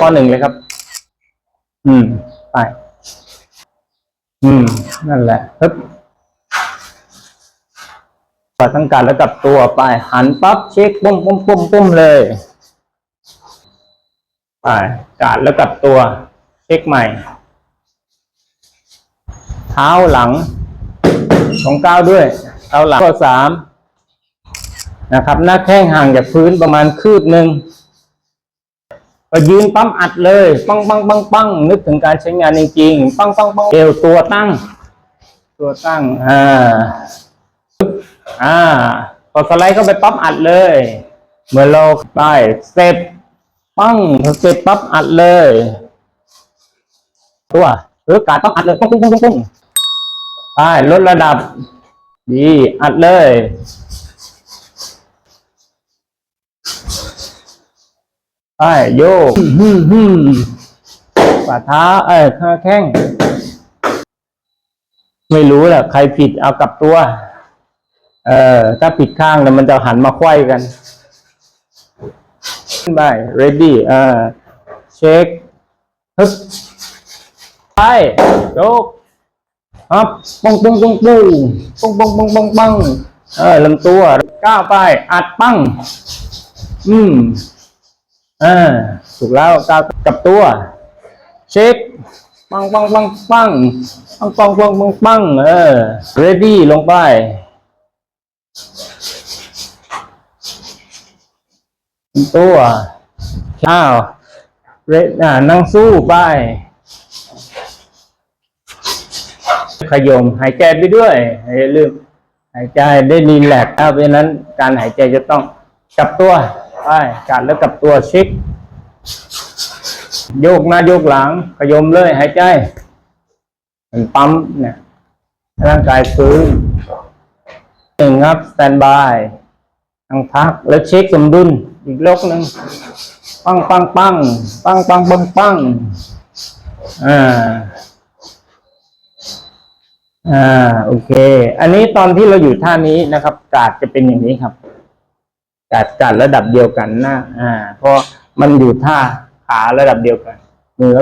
ข้อหนึ่งเลยครับ อืม ไป อืม นั่นแหละปึ๊บปาดตั้งการแล้วกลับตัวไป หันปั๊บเช็คปุ้มปุ้มปุ้มปุ้มเลยไปการแล้วกลับตัว เช็คใหม่ เท้าหลังของก้าวด้วยเท้าหลังข้อสามนะครับ หน้าแข้งห่างจากพื้นประมาณคืบหนึ่ง พอยืนปั๊มอัดเลยปังปังปังปังนึกถึงการใช้งานจริงๆปังปังปังเอวตัวตั้ง ตัวตั้งอ่าอ่าพอสไลด์เข้าไปปั๊บอัดเลยเมือเราได้เสร็จปังเสร็จปั๊บอัดเลย ตัวหรือการปั๊บอัดเลยปุ้งปุ้งปุ้งปุ้งปุ้งไปลดระดับ ดีอัดเลย ไปโยกฮึ่มฮึ่มฝ่าเท้าเอ้ยข้าแข้ง ไม่รู้แหละใครผิดเอากลับตัว เออ ถ้าผิดข้างเนี่ยมันจะหันมาไขว้กัน ขึ้นไป ready อ่าเช็คฮึบไปโยกฮับปงปงปงปงปงปงปงปงปังเออลำตัวก้าวไป อัดปังอืม อ่าถูกแล้วก้าวกับตัว เช็คปังปังปังปังปังปังปังปังปังเออ ready ลงไป ตัวข้าวเรอ่านั่งสู้ไป ขยมหายใจไปด้วยอย่าลืมหายใจได้รีแลกซ์เอาเพราะฉะนั้นการหายใจจะต้องกลับตัว ไปกัดแล้วกลับตัวเช็คโยกหน้าโยกหลังขยมเลยหายใจมันปั๊มเนี่ยร่างกายฟื้นหนึ่งครับสแตนบายนั่งพักแล้วเช็คสมดุลอีกโลกหนึ่งปังปังปังปังปังปังปังอ่าอ่าโอเค อันนี้ตอนที่เราอยู่ท่านี้นะครับ กาดจะเป็นอย่างนี้ครับ กัดกัดระดับเดียวกันนะอ่า เพราะมันอยู่ท่าขาระดับเดียวกันมือ